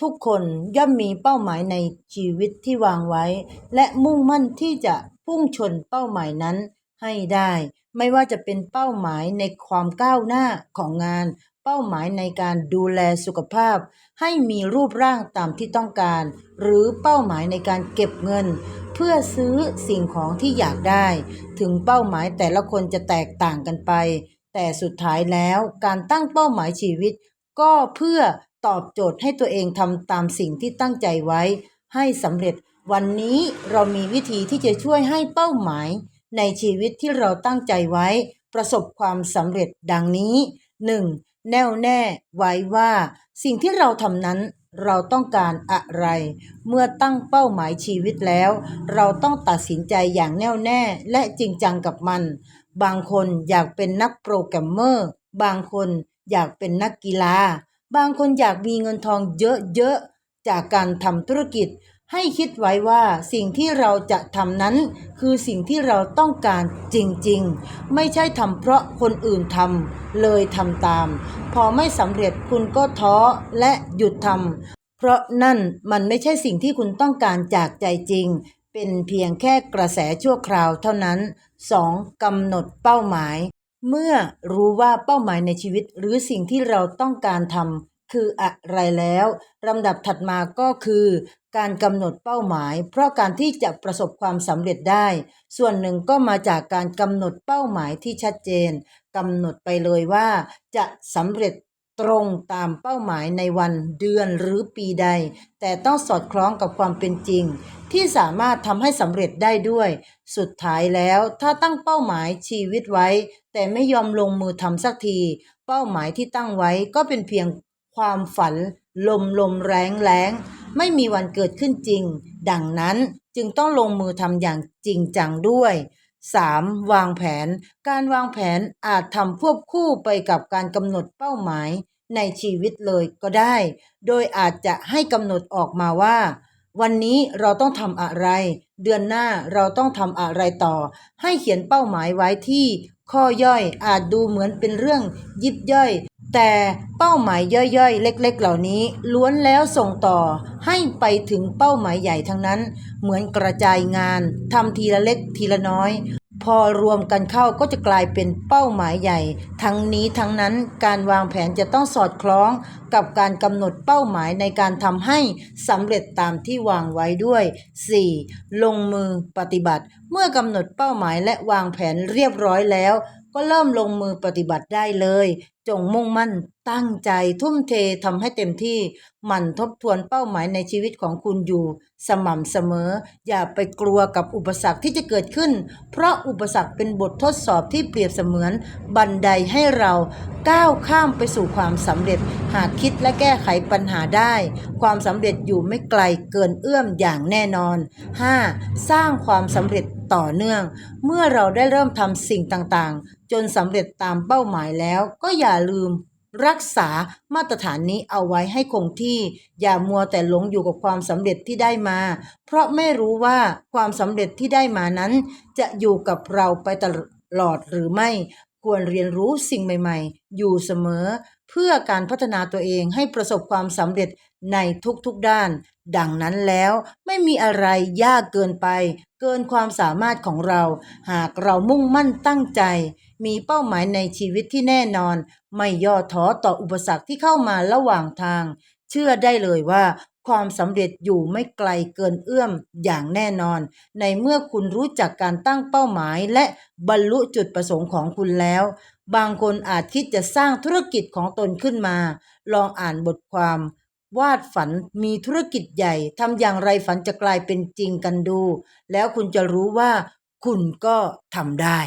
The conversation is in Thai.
ทุกคนย่อมมีเป้าหมายในชีวิตที่วางไว้ และมุ่งมั่นที่จะพุ่งชนเป้าหมายนั้นให้ได้ ไม่ว่าจะเป็นเป้าหมายในความก้าวหน้าของงาน เป้าหมายในการดูแลสุขภาพ ให้มีรูปร่างตามที่ต้องการ หรือเป้าหมายในการเก็บเงิน เพื่อซื้อสิ่งของที่อยากได้ ถึงเป้าหมายแต่ละคนจะแตกต่างกันไป แต่สุดท้ายแล้วการตั้งเป้าหมายชีวิต ก็เพื่อ ตอบโจทย์ให้ตัวเองทำตามสิ่งที่ตั้งใจไว้ ให้สำเร็จ วันนี้เรามีวิธีที่จะช่วยให้เป้าหมาย ในชีวิตที่เราตั้งใจไว้ ประสบความสำเร็จดังนี้ 1. แน่วแน่ไว้ว่า สิ่งที่เราทำนั้นเราต้องการอะไร เมื่อตั้งเป้าหมายชีวิตแล้ว เราต้องตัดสินใจอย่างแน่วแน่และจริงจังกับมัน บางคนอยากเป็นนักโปรแกรมเมอร์ บางคนอยากเป็นนักกีฬา บางคนอยากมีเงินทองเยอะๆ จากการทำธุรกิจ ให้คิดไว้ว่าสิ่งที่เราจะทำนั้น คือสิ่งที่เราต้องการจริงๆ ไม่ใช่ทำเพราะคนอื่นทำเลยทำตาม พอไม่สำเร็จคุณก็ท้อและหยุดทำเพราะนั่นมันไม่ใช่สิ่งที่คุณต้องการจากใจจริง เป็นเพียงแค่กระแสชั่วคราวเท่านั้น 2. กำหนดเป้าหมาย เมื่อรู้ว่าเป้าหมายในชีวิตหรือสิ่งที่เราต้องการทำคืออะไรแล้วลำดับถัดมาก็คือ การกำหนดเป้าหมาย เพราะการที่จะประสบความสำเร็จได้ ส่วนหนึ่งก็มาจากการกำหนดเป้าหมายที่ชัดเจนกำหนดไปเลยว่า จะสำเร็จ ตรงตามเป้าหมายในวันเดือนหรือปีใด แต่ต้องสอดคล้องกับความเป็นจริง ที่สามารถทำให้สำเร็จได้ด้วย สุดท้ายแล้วถ้าตั้งเป้าหมายชีวิตไว้ แต่ไม่ยอมลงมือทำสักที เป้าหมายที่ตั้งไว้ก็เป็นเพียงความฝัน ลมลมแรงแรงไม่มีวันเกิดขึ้นจริง ดังนั้นจึงต้องลงมือทำอย่างจริงจังด้วย 3. วางแผน การวางแผนอาจทำควบคู่ไปกับการกำหนดเป้าหมายในชีวิตเลยก็ได้ โดยอาจจะให้กำหนดออกมาว่า วันนี้เราต้องทำอะไร เดือนหน้าเราต้องทำอะไรต่อ ให้เขียนเป้าหมายไว้ที่ข้อย่อยอาจดูเหมือนเป็นเรื่องยิบย่อย แต่เป้าหมายย่อยๆ เล็กๆ เหล่านี้ล้วนแล้วส่งต่อให้ไปถึงเป้าหมายใหญ่ทั้งนั้น เหมือนกระจายงานทำทีละเล็กทีละน้อย พอรวมกันเข้าก็จะกลายเป็นเป้าหมายใหญ่ ทั้งนี้ทั้งนั้นการวางแผนจะต้องสอดคล้องกับการกำหนดเป้าหมายในการทำให้สำเร็จตามที่วางไว้ด้วย 4. ลงมือปฏิบัติ เมื่อกำหนดเป้าหมายและวางแผนเรียบร้อยแล้ว ก็เริ่มลงมือปฏิบัติได้เลย จงมุ่งมั่นตั้งใจทุ่มเททำให้เต็มที่หมั่นทบทวนเป้าหมายในชีวิตของคุณอยู่ สม่ำเสมอ อย่าไปกลัวกับอุปสรรคที่จะเกิดขึ้น เพราะอุปสรรคเป็นบททดสอบที่เปรียบเสมือนบันไดให้เราก้าวข้ามไปสู่ความสำเร็จ หากคิดและแก้ไขปัญหาได้ ความสำเร็จอยู่ไม่ไกลเกินเอื้อมอย่างแน่นอน 5. สร้างความสำเร็จต่อเนื่อง เมื่อเราได้เริ่มทำสิ่งต่างๆ จนสำเร็จตามเป้าหมายแล้ว ก็อย่าลืมรักษามาตรฐานนี้เอาไว้ให้คงที่ อย่ามัวแต่หลงอยู่กับความสำเร็จที่ได้มา เพราะไม่รู้ว่าความสำเร็จที่ได้มานั้น จะอยู่กับเราไปตลอดหรือไม่ ควรเรียนรู้สิ่งใหม่ ๆ อยู่เสมอ เพื่อการพัฒนาตัวเองให้ประสบความสำเร็จในทุกๆด้าน ดังนั้นแล้วไม่มีอะไรยากเกินไป เกินความสามารถของเรา หากเรามุ่งมั่นตั้งใจ มีเป้าหมายในชีวิตที่แน่นอน ไม่ย่อท้อต่ออุปสรรคที่เข้ามาระหว่างทาง เชื่อได้เลยว่า ความสำเร็จอยู่ไม่ไกลเกินเอื้อมอย่างแน่นอน ในเมื่อคุณรู้จักการตั้งเป้าหมาย และบรรลุจุดประสงค์ของคุณแล้ว บางคนอาจคิดจะสร้างธุรกิจของตนขึ้นมา ลองอ่านบทความวาดฝันมีธุรกิจใหญ่ทำอย่างไรฝันจะกลายเป็นจริงกันดู แล้วคุณจะรู้ว่าคุณก็ทำได้